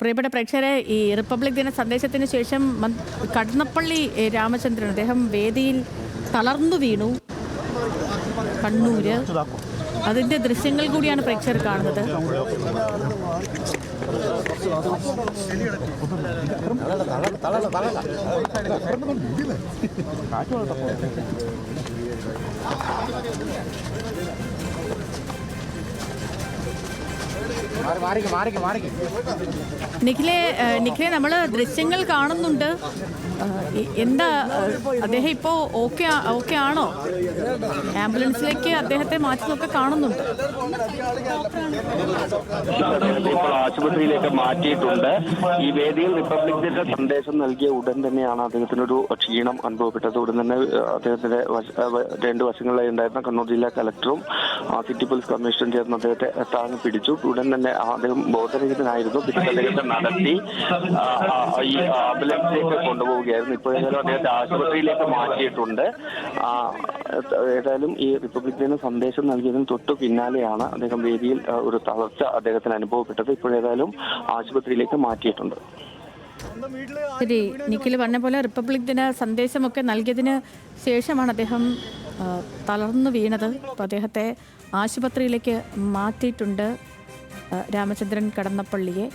പ്രിയപ്പെട്ട പ്രേക്ഷകരെ ഈ റിപ്പബ്ലിക് ദിന സന്ദേശത്തിന് ശേഷം കടന്നപ്പള്ളി രാമചന്ദ്രൻ അദ്ദേഹം വേദിയിൽ തളർന്നു വീണു. കണ്ണൂര്. അതിന്റെ ദൃശ്യങ്ങൾ കൂടിയാണ് പ്രേക്ഷകർ കാണുന്നത്. നിഖിലെ നിഖിലെ നമ്മൾ ദൃശ്യങ്ങൾ കാണുന്നുണ്ട്. എന്താ അദ്ദേഹം ഇപ്പോ ഓക്കെ ഓക്കെ ആണോ? ആംബുലൻസിലേക്ക് അദ്ദേഹത്തെ മാറ്റുന്നൊക്കെ കാണുന്നുണ്ട്. ഇപ്പോൾ ആശുപത്രിയിലേക്ക് മാറ്റിയിട്ടുണ്ട്. ഈ വേദിയിൽ റിപ്പബ്ലിക് ദിന സന്ദേശം നൽകിയ ഉടൻ തന്നെയാണ് അദ്ദേഹത്തിനൊരു ക്ഷീണം അനുഭവപ്പെട്ടത്. ഉടൻ തന്നെ അദ്ദേഹത്തിന്റെ രണ്ട് വശങ്ങളിലായി ഉണ്ടായിരുന്ന കണ്ണൂർ ജില്ലാ കലക്ടറും സിറ്റി പോലീസ് കമ്മീഷൻ ചേർന്ന് അദ്ദേഹത്തെ താങ്ങി പിടിച്ചു ഉടൻ തന്നെ അദ്ദേഹം ബോധരഹിതനായിരുന്നു. അദ്ദേഹത്തെ നടത്തി ഈ ആംബുലൻസിലേക്ക് കൊണ്ടുപോവുകയായിരുന്നു. ഇപ്പോഴേക്കും അദ്ദേഹത്തെ ആശുപത്രിയിലേക്ക് മാറ്റിയിട്ടുണ്ട്. ഏതായാലും ഈ റിപ്പബ്ലിക് ദിന സന്ദേശം നൽകിയതിന് തൊട്ടു പിന്നാലെയാണ് അദ്ദേഹം വേദിയിൽ ഒരു തളർച്ച അദ്ദേഹത്തിന് അനുഭവപ്പെട്ടത്. ഇപ്പോഴേതായാലും ആശുപത്രിയിലേക്ക് മാറ്റിയിട്ടുണ്ട്. ശരി നിഖിൽ പറഞ്ഞ പോലെ റിപ്പബ്ലിക് ദിന സന്ദേശമൊക്കെ നൽകിയതിന് ശേഷമാണ് അദ്ദേഹം തളർന്നു വീണത് അദ്ദേഹത്തെ ആശുപത്രിയിലേക്ക് മാറ്റിയിട്ടുണ്ട് രാമചന്ദ്രൻ കടന്നപ്പള്ളിയെ.